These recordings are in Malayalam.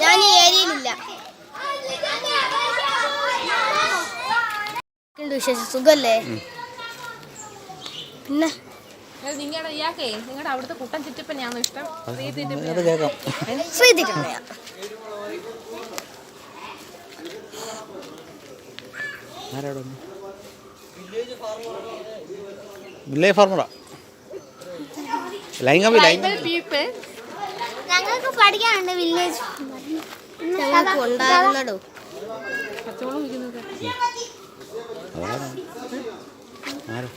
ഞാൻ ഈ ഏരിയയിലില്ല വിശേഷം സുഖല്ലേ പിന്നെ നിങ്ങളുടെ ഇയാൾക്കേ നിങ്ങളുടെ അവിടുത്തെ കുട്ടൻ ചുറ്റിപ്പനെയാണോ ഇഷ്ടം? ചുറ്റിപ്പന. അത് കേൾക്കാം ശ്രീതിക്കണയാ ആരാടെ വില്ലേജ് ഫാർമറാ. ലൈൻ ലൈംഗവി ലൈൻ ഞങ്ങൾക്ക് പഠിക്കാനുണ്ട് വില്ലേജ് ഉണ്ടായിരുന്നടോ. ആരോ?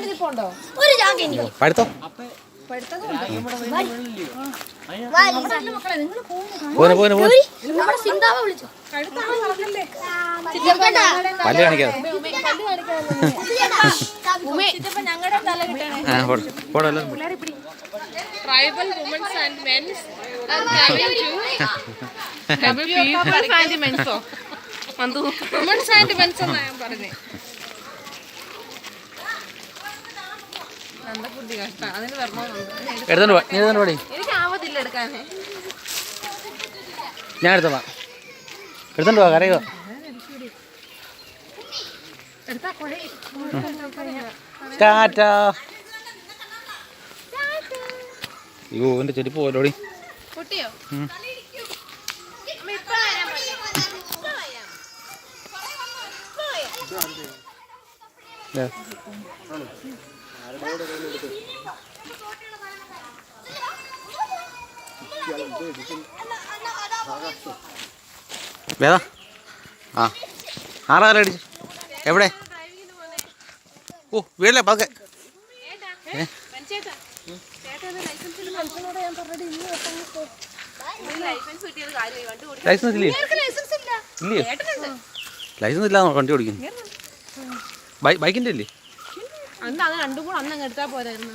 ഒരു പോണ്ടോ? ഒരു ചാക്കിന് പഠിത്തം മക്കളെ നിങ്ങൾ പോനെ പോനെ പോനെ പല്ല് കാണിക്കാതെ. ഞങ്ങളുടെ. Tribal womens and mens mens എന്നാ ഞാൻ പറഞ്ഞേ ഞാൻ കുഴ ടാറ്റാ. അയ്യോ എന്റെ ചെരുപ്പ് പോലോടി ദേ. വേദാ. ആ. ആറാല അടിച്ചു? എവിടെ? ഓ വീടില്ല പതുക്കെ. ഏ? ലൈസൻസ് ഇല്ലേ ലൈസൻസ് ഇല്ല. ലൈസൻസ് ഇല്ലാന്ന് വണ്ടി ഓടിക്കുന്നു. ബൈ ബൈക്കിന്റെ അല്ലേ അന്ന് അത് രണ്ടും കൂടെ അന്ന് അങ്ങ് എടുത്താൽ പോരായിരുന്നു.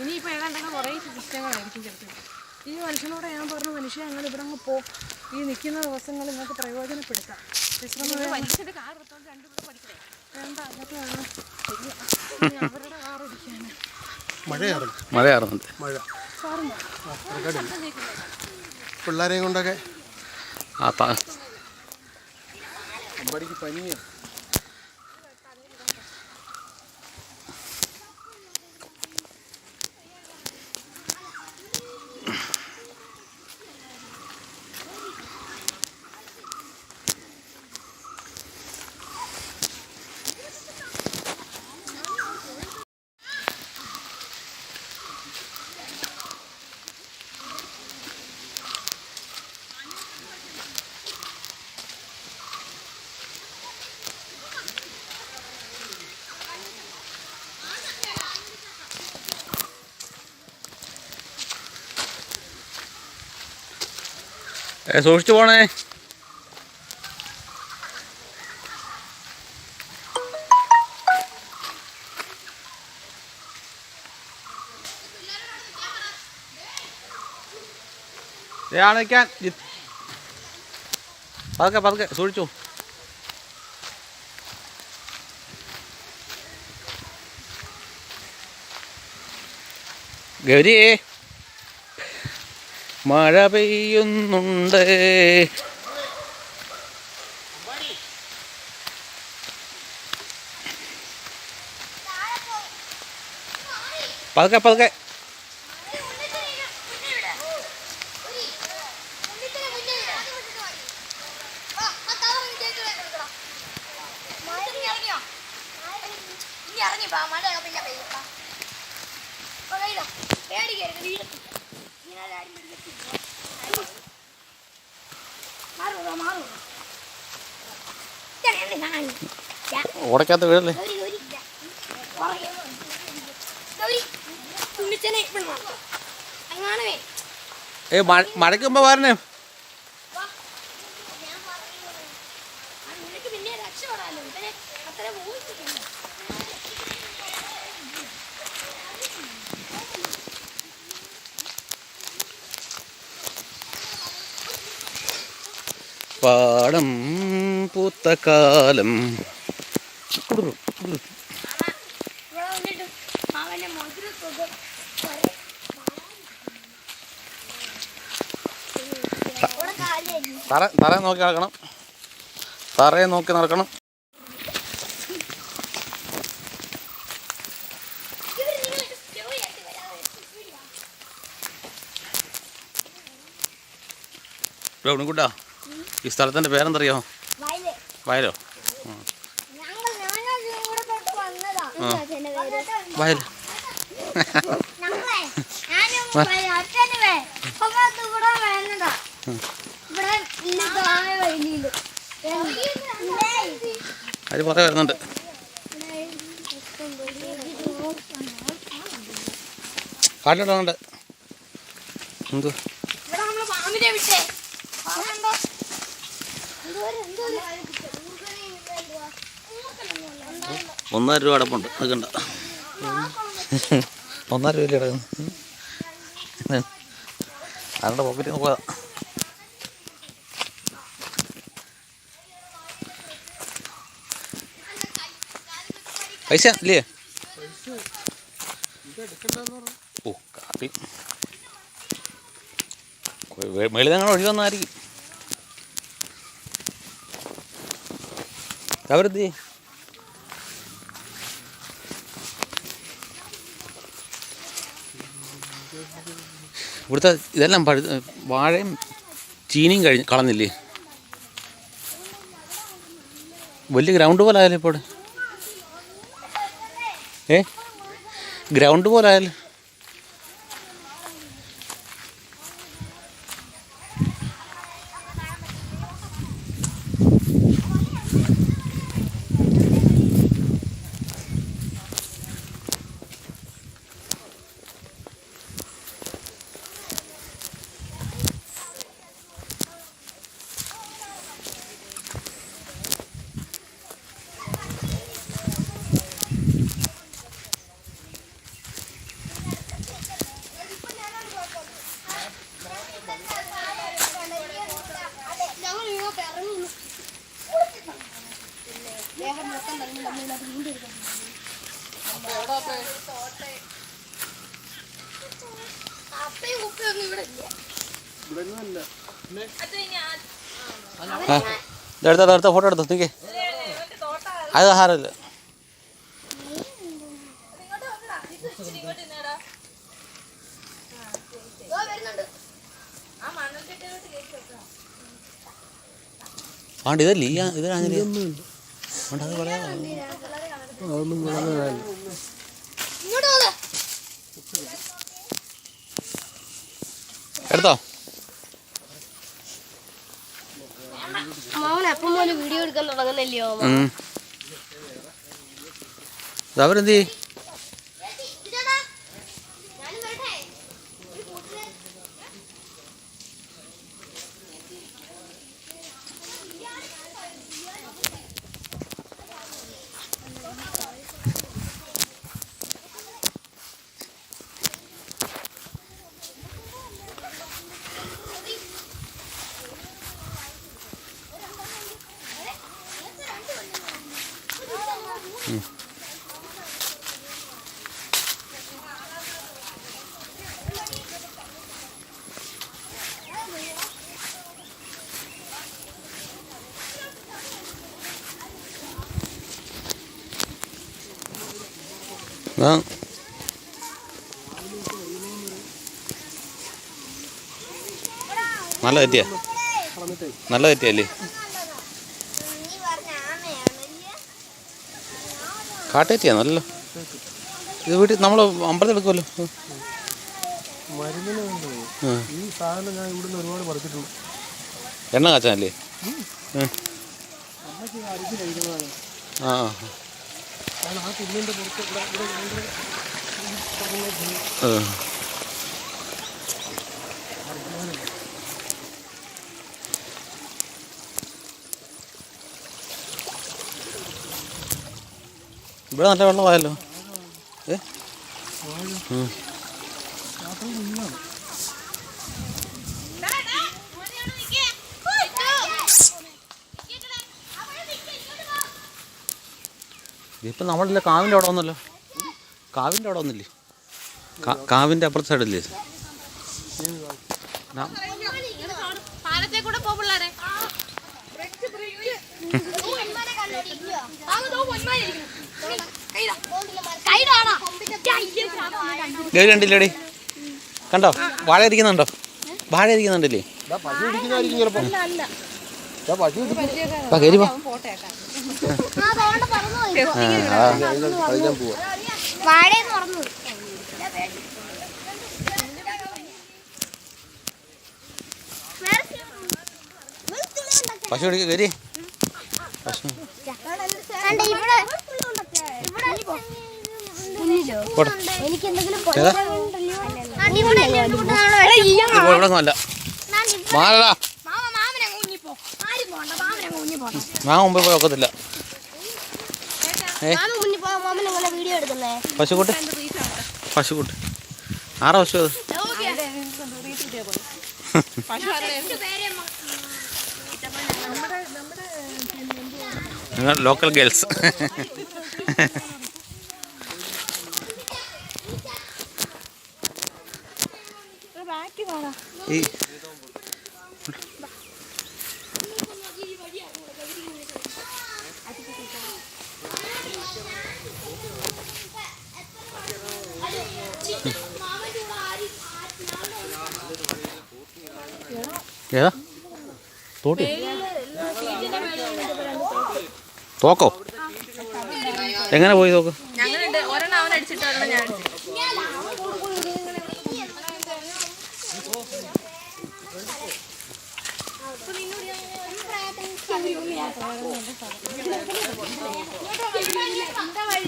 ഇനിയിപ്പോ ഏതാണ്ടൊക്കെ കുറേ സിസ്റ്റങ്ങളായിരിക്കും ചിലപ്പോൾ ഈ മനുഷ്യനോട് ഞാൻ പറഞ്ഞു മനുഷ്യ ഞങ്ങൾ ഇവിടെ അങ്ങ് പോ. ഈ നിൽക്കുന്ന ദിവസങ്ങൾ നിങ്ങൾക്ക് പ്രയോജനപ്പെടുത്താം. വിശ്രമം മനുഷ്യന്റെ കാർ എടുത്തോണ്ട് രണ്ടും കൂടെ പഠിക്കണേ. വേണ്ട അതൊക്കെ വേണം ശരിയാ. ഇനി അവരുടെ കാർ ഓടിക്കാൻ മഴ കയറുന്നുണ്ട് മഴ. പിള്ളേരെയും കൊണ്ടൊക്കെ ആ താ സൂക്ഷിച്ചു പോണേ. നിൽക്കാൻ. പതുക്കെ പതുക്കെ സൂക്ഷിച്ചു. ഗൗരി. മഴ പെയ്യുന്നുണ്ട്. പതുക്കെ പതുക്കെ. ഇറങ്ങി പാ മഴ പിന്നെ പെയ്യപ്പാ പേടിക്കരുത് വീട് ഓടക്കാത്ത അങ്ങാണേ ഏ മഴ മഴയ്ക്ക് മുമ്പ് വരണേ രക്ഷപ്പെടാമല്ലോ ഇവരെ അത്ര ഊഹിച്ചിട്ടില്ല പാടം പൂത്ത കാലം തറ തറ നോക്കി നടക്കണം. തറയെ നോക്കി നടക്കണം. ഇവിടെ ഉണ്ണിക്കുട്ടാ ഈ സ്ഥലത്തിന്റെ പേരെന്തറിയോ? വയൽ? വയൽ അത് ഞാനും വരുന്നുണ്ട്. ഒക്കത്ത് കൂടെ വരുന്നതാ ഇവിടെ ഇല്ല താഴെ വയലിൽ അത് കുറേ വരുന്നുണ്ട് കാട്ടിലുണ്ട് എന്ത് ഇവിടെ നമ്മൾ പാമ്പിനെ വിട്ടേ പാമ്പുണ്ടോ ഒന്നര രൂപ അടപ്പുണ്ട്. അത് കണ്ട. ഒന്നര രൂപ കിടക്കുന്നു അതിന്റെ പോക്കറ്റിൽ നോക്കുക പൈസ ഇല്ലേ? ഓ കാപ്പി. മേളിൽ ഞങ്ങൾ ഒഴി വന്നായിരിക്കും അവരെത്തി ഇവിടുത്തെ ഇതെല്ലാം പഴു വാഴയും ചീനിയും കഴിഞ്ഞ് കളഞ്ഞില്ലേ? വലിയ ഗ്രൗണ്ട് പോലെ ആയാലും ഇപ്പോൾ ഏ? ഗ്രൗണ്ട് പോലെ ആയാലും ഇതെടുത്ത അടുത്ത ഫോട്ടോ എടുത്തു നിൽക്കേ അത് ആഹാരമില്ല. ആണ്ട് എടുത്തോ? അപ്പം വീഡിയോ എടുക്കാൻ തുടങ്ങുന്നില്ലയോ അവരെന്ത് ചെയ്യും? ആ. നല്ല തെറ്റിയാ നല്ല തെറ്റിയല്ലേ നീ പറഞ്ഞ ആമയാണല്ലേ കാട്ടേറ്റിയാ നല്ലല്ലോ ഇത് വീട്ടിൽ നമ്മൾ അമ്പലത്തിൽ എടുക്കുമല്ലോ മരുന്നിന്. ഈ സാധനം ഞാൻ ഇവിടുന്ന് ഒരുപാട് പറിച്ചിട്ടുണ്ട്. എണ്ണ കാച്ചാനല്ലേ? ആ ആ. ഇവിടെ നല്ല വെള്ളമായല്ലോ ഏ. ഇതിപ്പോൾ നമ്മളില്ല കാവിന്റെ അവിടെ ഒന്നല്ലോ കാവിന്റെ അവിടെ ഒന്നില്ലേ കാ- കാവിന്റെ അപ്പുറത്തെ സൈഡല്ലേ? പാലത്തെ കണ്ടില്ലേടി? കണ്ടോ? വാഴ ഇരിക്കുന്നുണ്ടോ വാഴ ഇരിക്കുന്നുണ്ടല്ലേ പശു കേരി പശു ഇടിക്കുന്ന വാ കയറി വാ കളിക്കാൻ പോവാ വാഴയെന്ന് പറഞ്ഞു പശു എടുക്ക കയറി പശു ഇവിടെ പോട്ടെ എനിക്ക് എന്തെങ്കിലും ഏതാ ഇവിടെ മാറടാ മാമ മാമനെ ഊഞ്ഞിപ്പോ ആരും പോണ്ട? മാമനെ ഊഞ്ഞിപ്പോ മാ മുമ്പ് പോയി ഒക്കത്തില്ല. പശുക്കൂട്ട്. പശുക്കൂട്ട്. പശു അത്? നിങ്ങൾ ലോക്കൽ ഗേൾസ് ഈ ഏതാ? തോട്ടി. തോക്കോ? എങ്ങനെ പോയി തോക്ക്?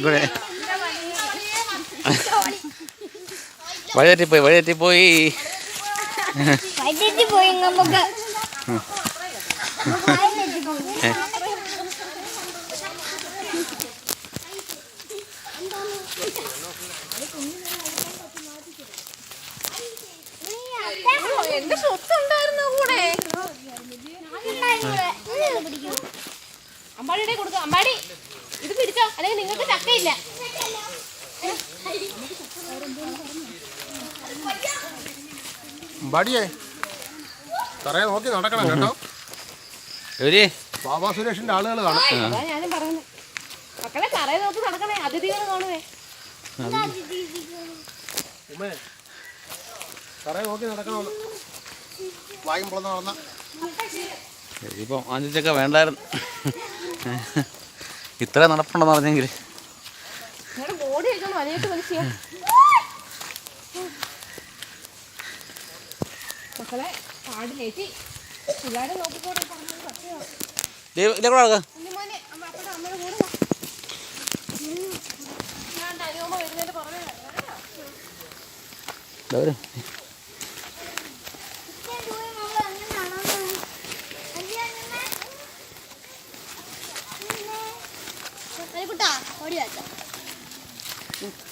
ഇവിടെ. വഴിതെറ്റി പോയി വഴിതെറ്റി പോയി. അമ്മാടി പോയി നമുക്ക് എന്റെ സ്വത്തുണ്ടായിരുന്നു കൂടെ? അമ്പാടിയുടെ കൊടുക്ക അമ്പാടി ഇത് പിടിച്ചോ അല്ലെങ്കിൽ നിങ്ങൾക്ക് ചക്കയില്ല. ബടിയേ തറയെ നോക്കി നടക്കണം കേട്ടോ. എവരി ബാബാ സുരേഷിന്റെ ആളുകൾ കാണും. ഞാനും പറയുന്നത് മക്കളെ തറയെ നോക്കി നടക്കണേ അതിഥികൾ കാണുവേ. ഉമ്മേ തറയെ നോക്കി നടക്കണം വായും പൊളന്ന് നടന്ന. ഇപ്പം അഞ്ചൊക്കെ വേണ്ടായിരുന്നു. ഇത്ര നടപ്പുണ്ടെന്ന് പറഞ്ഞെങ്കിൽ മക്കളെ പിള്ളേരെ നോക്കിക്കോട്ടെ പറഞ്ഞത് സത്യമാണ് ഇതിലെ കൂടെ. ഞാൻ വരുന്നതിന്റെ പുറമെ വരാം. വരും കുട്ടാ ഓടി വെച്ചോ നേരെ അച്ഛൻ വാ ഗൗരി പോ ഗൗരി കാട് കൂട് ഇത് കയറി തറാൻ കിടക്കണേ എന്റെ മാമ ഒന്ന് അടങ്ങ നല്ല മൂക്കി ചീറ്റടാ ഇതിന്റെ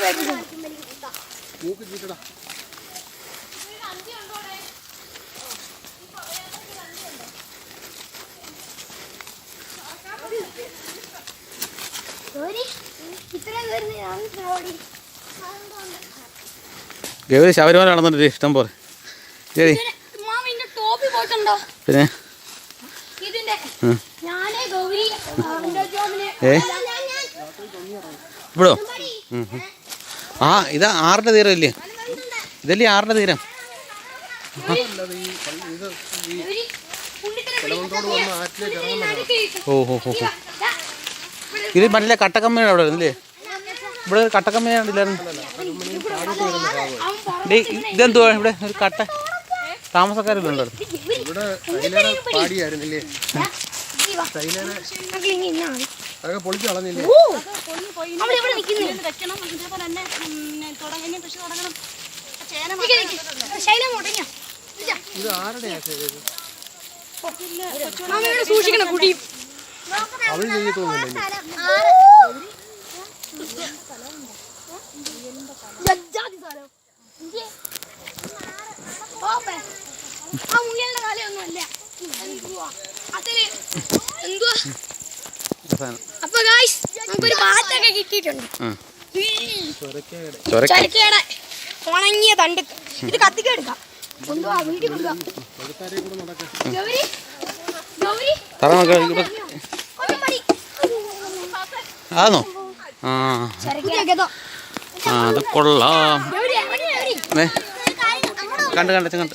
പേടിച്ച് മൂക്കി കിടക്കണേ ഗൗരി ഗൗരി ശബരിമല നടന്നിട്ട് ഇഷ്ടം പോലെ. ശരി പിന്നെ? ഏ? ഇവിടോ. ആ ഇതാ ആറിന്റെ തീരം ഇല്ലേ? ഇതല്ലേ ആറിന്റെ തീരം? ഓ ഹോ ഹോ ഹോ. ഇത്. മറ്റേ കട്ടക്കമ്മയുടെ അവിടെ ഇരുന്നില്ലേ ഇവിടെ ഒരു കട്ടക്കമ്മയാണ് ഇല്ലായിരുന്നു. ഇതെന്തുവാണ് ഇതെന്തുവാ ഇവിടെ ഒരു കട്ട അവിടെ? ഇവിടെ ശൈലേനെ പാടിയായിരുന്നില്ലേ ശൈലേനെ അതൊക്കെ പൊളിച്ചു കളഞ്ഞില്ലേ അതേപോലെ തന്നെ തുടങ്ങി കൃഷി തുടങ്ങണം ശൈലം മുടങ്ങിയ ഇത് ആരുടെയാ ചെയ്തത് സൂക്ഷിക്കണം കുടി അവൾ ചെയ്യത്തൊന്നുമില്ല ആ മുയലിന്റെ കാലയൊന്നും അല്ല എന്തുവാ അതിൽ എന്തുവാ അവസാനം അപ്പൊ ഗായ്സ് നമുക്കൊരു ബാറ്റൊക്കെ കിട്ടിയിട്ടുണ്ട്. ചൊരക്കയുടെ ചൊരക്ക ചരക്കയുടെ ഉണങ്ങിയ തണ്ട്. ഇത് കത്തിക്ക് എടുക്കാം. കൊണ്ടുപോവാ വീട്ടിൽ കൊണ്ടുപോവാ ചൊരക്കാരെ കൂടെ നടക്കാം ഗൗരി ഗൗരി. തറ നോക്കാം ഇവിടെ ഒന്ന് പടി ആണോ ആ. അത് കൊള്ളാം. കണ്ട് കണ്ട് കണ്ട്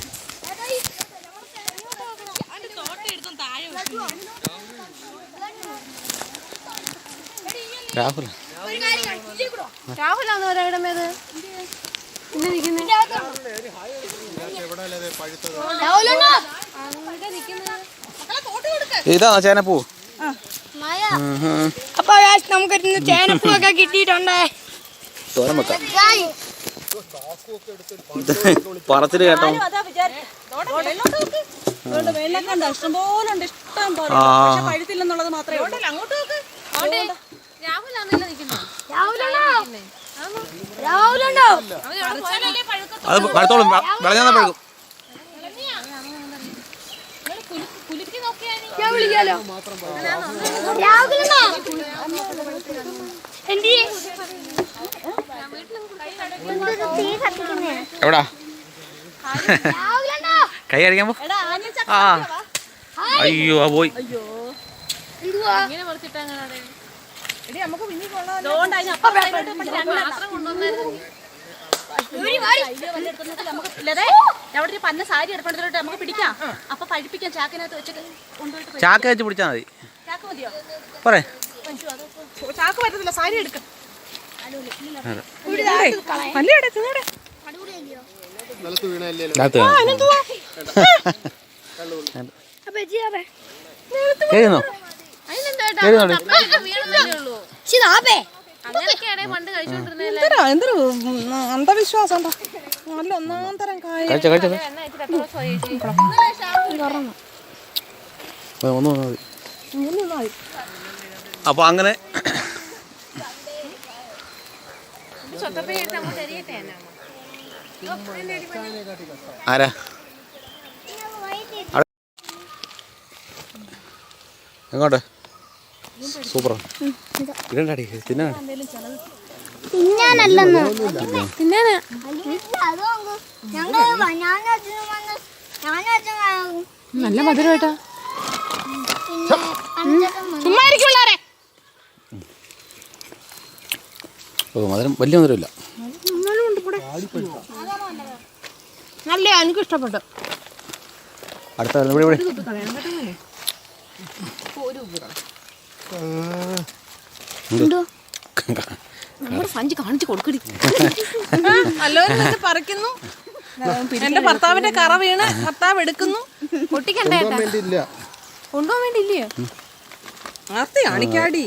രാഹുൽ. പഴുത്തത് ഇതാ ചേനപ്പൂ. അപ്പൊ നമുക്ക് ചേനപ്പൂ ഒക്കെ കിട്ടിയിട്ടുണ്ടേ? തോരം വെക്കാം. പറച്ചിൽ കേട്ടോ. വെള്ളക്കണ്ട ഇഷ്ടംപോലെ ഉണ്ട്. ഇഷ്ടം പോലെ പഴുത്തില്ലെന്നുള്ളത് മാത്രമേ ഉള്ളൂ. അങ്ങോട്ട് അത് പഴുത്തോളും. വിളഞ്ഞാൽ പഴുക്കും. ഞാൻ വിളിക്കാലോ. എവിടാ? കൈ അടിക്കാൻ പോ. ആ. അയ്യോ ആ പോയി. എന്തുവാ? എടി നമുക്ക് പിന്നെ അവിടെ പന്ന സാരി എടുപ്പണ്ടിട്ട് നമുക്ക് പിടിക്കാം. അപ്പൊ പഴിപ്പിക്കാം ചാക്കിനകത്ത് വെച്ചിട്ട് കൊണ്ടുപോയിട്ട് ചാക്ക വെച്ച് പിടിച്ചാൽ മതി. ചാക്ക് മതിയോ? പറേ. ചാക്ക് പറ്റത്തില്ല സാരി എടുക്കാം. അതെ. അല്ലേ എന്തൊരു എന്തൊരു അന്ധവിശ്വാസം നല്ല ഒന്നാം തരം മതി. അപ്പോൾ അങ്ങനെ ആരാ? എങ്ങോട്ട്? സൂപ്പർ ഇടണ്ടാടി തിന്നാനല്ലെന്ന്. തിന്നാനാ? അച്ഛനും നല്ല മധുരമായിട്ടാ ചുമ്മാ ഇരിക്കുള്ളാരെ ഓ മധുരം വലിയ മധുരമില്ല നല്ല എനിക്ക് ഇഷ്ടപ്പെട്ടു അടുത്ത ഇവിടെ ഇവിടെ സഞ്ചി കാണിച്ചു കൊടുക്കടി. നല്ലൊരു പറിക്കുന്നു. എന്റെ ഭർത്താവിന്റെ കറ വീണ് ഭർത്താവ് എടുക്കുന്നു. പൊട്ടിക്കണ്ടേ കൊണ്ടുപോകാൻ വേണ്ടിയില്ല. ആർത്തി കാണിക്കാടി.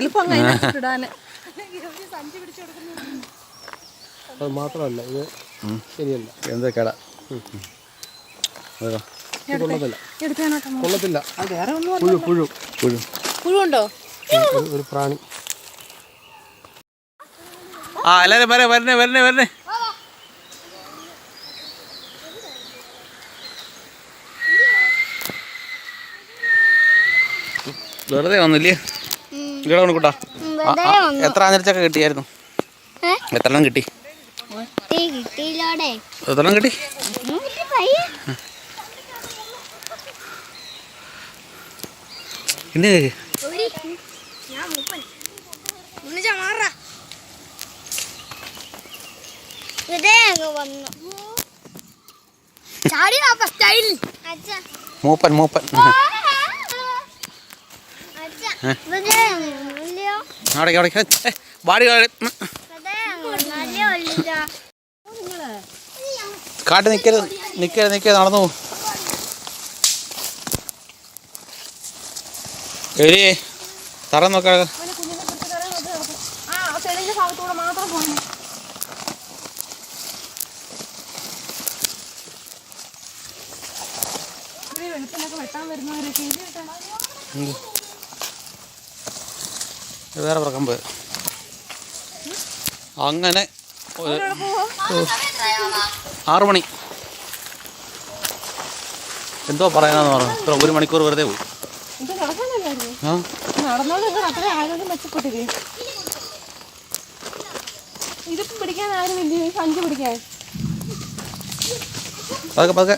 എളുപ്പം ഇടാന്. അത് മാത്രമല്ല ഇത് ശരിയല്ല. എന്താ കട കൊള്ളത്തില്ല. പുഴു പുഴു പുഴു. പുഴുണ്ടോ ഒരു- പ്രാണി. ആ എല്ലാവരും വരെ വരണേ വരണേ വരണേ വെറുതെ വന്നില്ലേ? ഇവിടെ എത്ര ആഞ്ഞിരച്ചൊക്കെ കിട്ടിയായിരുന്നു? എത്ര എണ്ണം കിട്ടി? കിട്ടിയില്ലോടെ. എത്ര എണ്ണം കിട്ടി? എന്നെ മൂപ്പൻ മൂപ്പൻ. അവിടെ അവിടെ വാടി കാട്ടി നിൽക്കരുത് നിൽക്കരുത് നിൽക്കരുത് നടന്നു എരി. തറ നോക്കാ. വേറെ പറക്കാൻ പോയത് അങ്ങനെ ആറുമണി ആറ് മണി. എന്തോ പറയാനാന്ന് പറഞ്ഞു. ഇത്ര ഒരു മണിക്കൂർ വെറുതെ പോയി. നടന്നോണ്ട് നിങ്ങൾ അത്ര ആരോഗ്യം മെച്ചപ്പെട്ടില്ലേ? ഇതിപ്പോ പിടിക്കാൻ ആരും സഞ്ചി പിടിക്കാൻ. പതുക്കെ പതുക്കെ.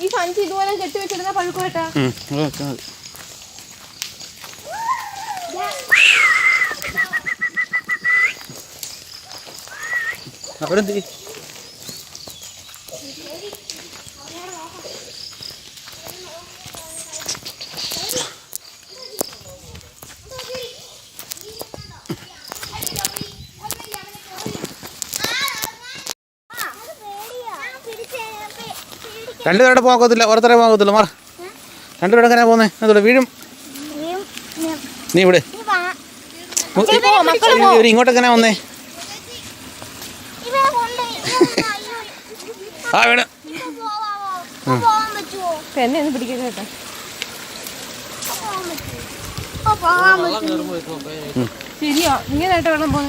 ഈ സഞ്ചി ഇതുപോലെ കെട്ടി വെച്ചിരുന്ന പഴുക്കുവേട്ടാ ഉം, അത് വെച്ചാ മതി. അവരെന്ത്? രണ്ടുപേരുടെ പോകത്തില്ല ഓരോരുത്തരെ പോകത്തില്ല. മാറ. രണ്ടുപേരുടെ എങ്ങനെയാ പോകുന്നത് അതോടെ വീഴും. നീ ഇവിടെ. ഇങ്ങോട്ടെങ്ങനെ വന്നേ ഇവരെ കൊണ്ട് ആ വീണ് ഒന്ന് പിടിക്കാൻ കേട്ടോ. ശരിയാ വേണം ഈ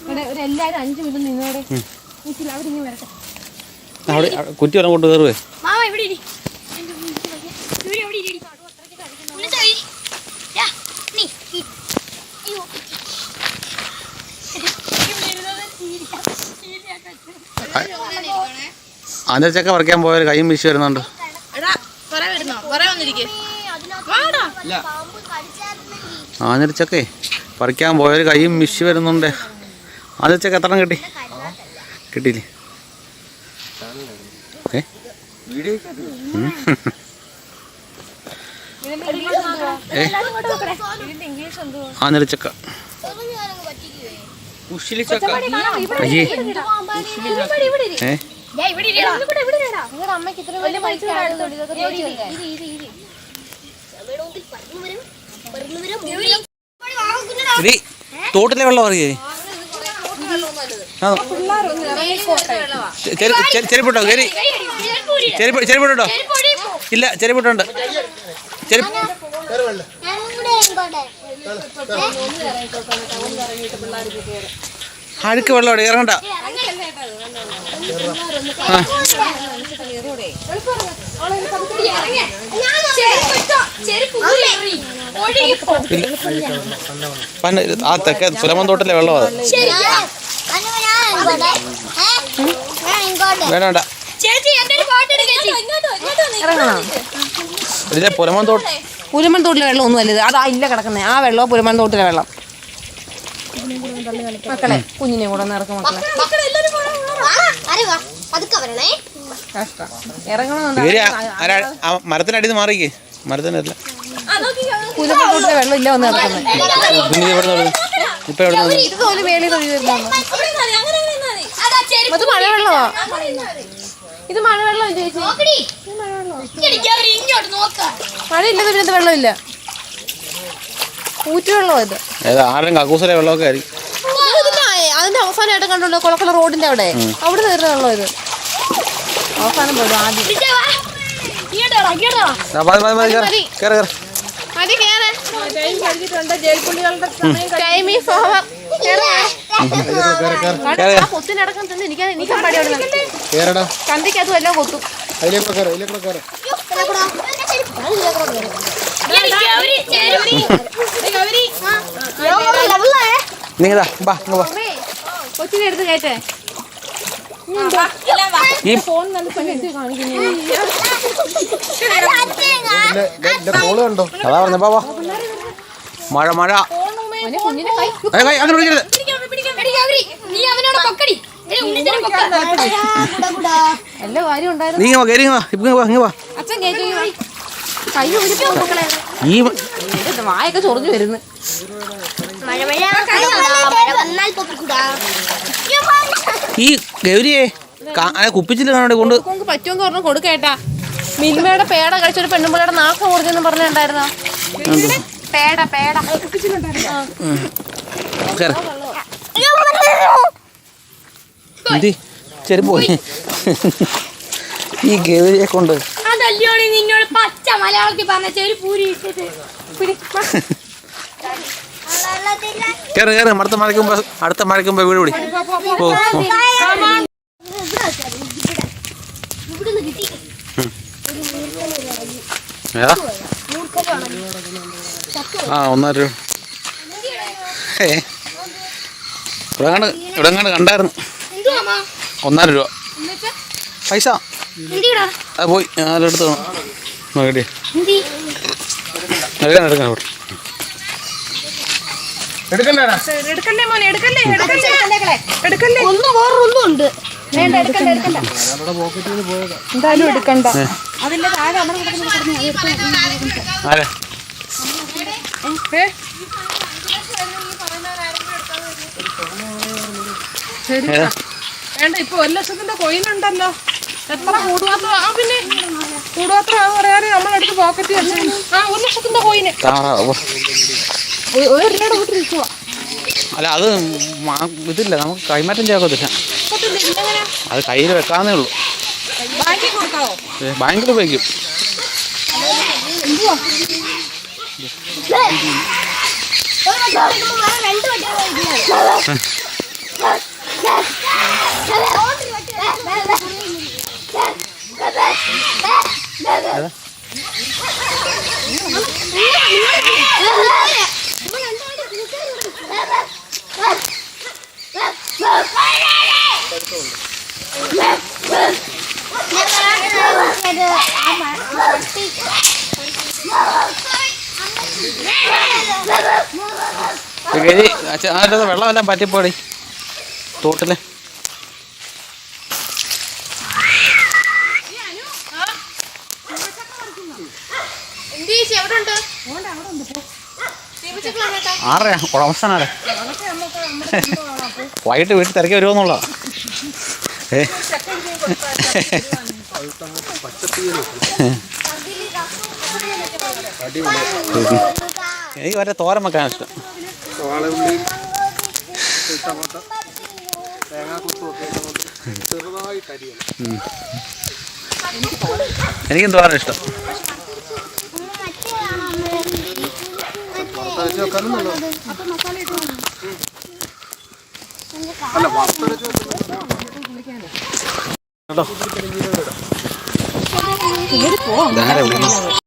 ഇവിടെ ഒരു എല്ലാരും അഞ്ചു മിനിറ്റ് നിന്നോടെ അവിടെ ഇങ്ങനെ വരട്ടെ. അവിടെ കുറ്റി വരാൻ കൊണ്ട് കയറുവേ മാമ ഇവിടെ ഇരി. എന്റെ വീട്ടിൽ വയ്യ. ഇവിടെ ഇവിടെ ഇരി. ഉള്ളിൽ പോയി. യാ, നീ, ഈ. അയ്യോ. ഇവിടെ ഇരുന്നത് ചീരിയാ. ചീരിയാ. ആദ്യ ചക്ക പറിക്കാൻ പോയാൽ കൈയും വീശി വരുന്നുണ്ട്. പാമ്പ് കടിച്ചായിരുന്നെങ്കിൽ ആഞ്ഞൊരു ചക്കേ പറിക്കാൻ പോയൊരു കൈയും വിഷി വരുന്നുണ്ട്. ആദ്യ ചക്ക എത്ര കിട്ടി? കിട്ടിയില്ലേ? ഏ? ഉം. ഏ? നിങ്ങളുടെ അമ്മയ്ക്ക് ഇത്ര വലിയ തോട്ടിലെ വെള്ളം അറിയേ? ചെരുപ്പിട്ടോ കയറി ചെരുപ്പ് ചെരുപ്പിട്ടോ ഇല്ല ചെരുപ്പിട്ടുണ്ട് ചെരുപ്പ് അഴുക്ക് വെള്ളം അവിടെ ഇറങ്ങണ്ട. ആ തെക്കേ സുലമൻ തോട്ടിലെ വെള്ളം അത്. വേണ്ട ഇതിലെ പുലമൻ തോട്ട് പുരമൻ തോട്ടിലെ വെള്ളം ഒന്നും അല്ലത് അതാ ഇല്ല കിടക്കുന്നത് ആ വെള്ളം പുരമൻ തോട്ടിലെ വെള്ളം. മക്കളെ കുഞ്ഞിനെ കൂടെ ഒന്ന് ഇറക്കും മക്കളെ. കഷ്ടം. ആ മരത്തിനടിയിൽ നിന്ന് മാറിക്കേ. മരത്തിനല്ല വെള്ളം ഇല്ല ഒന്ന് ഇറക്കുന്നത് ഇപ്പൊ ഇത് മഴവെള്ളമാ ഇത് മഴവെള്ളം ചേച്ചി ഇങ്ങോട്ട് നോക്ക. മഴയില്ലാതെ പിന്നെ വെള്ളമില്ല. ഊറ്റുവെള്ളം ഇത്. ഏത് ആരുടെയും കക്കൂസിലെ വെള്ളമൊക്കെ ആയിരിക്കും. അതിന്റെ അവസാനമായിട്ട് കണ്ടുള്ളൂ കുളക്കുള റോഡിന്റെ അവിടെ. അവിടെ തീർന്ന വെള്ളം ഇത്. അവസാനം പോലും ആദ്യം. കൊത്തിനടക്കം തന്നെ എനിക്ക് എനിക്കാൻ പടി അവിടെ കേരടാ കണ്ടിക്കകത്തും എല്ലാം കൊത്തും. കയറി കയറി ഇതാ ബാ ഇങ്ങ് വാ. കൊച്ചിനെ എടുത്ത് കയറ്റേ ഈ ഫോൺ കണ്ടോ? അതാ പറഞ്ഞ ബാ വാ. മഴ മഴ. അങ്ങനെ പിടിക്കരുത്. നീ അവനോട് പൊക്കടി. എടി ഉണ്ണിച്ചനെ പൊക്ക. എല്ലാ കാര്യം ഉണ്ടായിരുന്നു നീ വാ കയറി വാ ഇപ്പൊ വാ ഇങ്ങ് വാ അച്ഛൻ കയറ്റി കൈ മക്കളെ ഈ വായൊക്കെ ചൊറിഞ്ഞു വരുന്നു ഈ ഗൗരിയെ കാ- ആ കാണാണ്ട് കൊണ്ട് പറ്റുമെന്ന് പറഞ്ഞു കൊടുക്കേട്ടാ മിൽമയുടെ പേട കഴിച്ചൊരു പെണ്ണുമ്പിളയുടെ നാക്ക് മുറിഞ്ഞെന്ന് പറഞ്ഞിട്ടുണ്ടായിരുന്നോ പേട പേട കേറ്. ചെരുപ്പ് പോയി. ഈ ഗവിയെ കൊണ്ട് അതല്ലോടി നിന്നോട് പച്ച മലയാളത്തിൽ പറഞ്ഞ ചെരു പൂരി ഇട്ടിട്ട് കയറി കയറി അടുത്ത മഴയ്ക്ക് മുമ്പ് അടുത്ത മഴയ്ക്ക് മുമ്പ് വീട് പിടി. ഓ ആ രൂപ. ഏ. ഇവിടെ കണ്ട് ഇവിടെ കണ്ട് കണ്ടായിരുന്നു. ഒന്നര രൂപ. പൈസ. അത് പോയി. ഞാനെടുത്ത് നോക്കട്ടെ എടുക്കാൻ എടുക്കാൻ ശരി. വേണ്ട ഇപ്പൊ ഒരു ലക്ഷത്തിന്റെ കോയിൻ ഉണ്ടല്ലോ എത്ര കൂടുവാത്ര ആ പിന്നെ കൂടുവാത്ര ആ പറയാറ് നമ്മളെടുത്ത് പോക്കറ്റ് വെച്ചു ആ ഒരു ലക്ഷത്തിന്റെ കോയിന് ഒരു രൂപയുടെ വീട്ടിൽ നിൽക്കുക അല്ല അത് ഇതില്ല നമുക്ക് കൈമാറ്റം ചെയ്യാക്കത്തില്ല അത് കയ്യിൽ വെക്കാന്നേ ഉള്ളൂ ബാങ്കിൽ ഉപയോഗിക്കും രണ്ട് അതിനകത്ത് വെള്ളമെല്ലാം പറ്റിപ്പോടി. തോട്ടിൽ ആറേ. ഉടമസ്ഥനാരെ വൈകിട്ട് വീട്ടിൽ തിരക്കി വരുമെന്നുള്ള ഏ? എനിക്ക് വരെ തോരൻ വെക്കാൻ ഇഷ്ടം. ചെറുതായിട്ട് അരിയണം എനിക്കും തോരൻ ഇഷ്ടം അല്ല